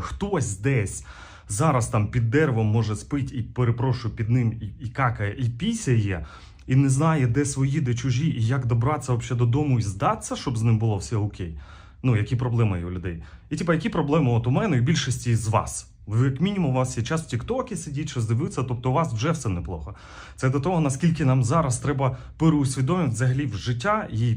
хтось десь зараз там під деревом може спить і перепрошую під ним і, і какає, і пісяє, і не знає, де свої, де чужі, і як добратися взагалі додому і здатися, щоб з ним було все окей. Ну, які проблеми є у людей. І типа, які проблеми от у мене і більшості з вас. Ви, як мінімум, у вас є час в Тіктокі сидіть, щось дивитися, тобто у вас вже все неплохо. Це до того, наскільки нам зараз треба переусвідомити взагалі в життя і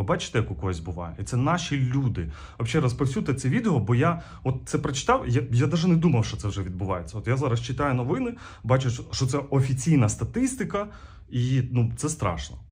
Бо бачите, як у когось буває, і це наші люди. Взагалі розповсюдьте це відео, бо я от це прочитав. Я, я навіть не думав, що це вже відбувається. От я зараз читаю новини, бачу, що це офіційна статистика, і ну це страшно.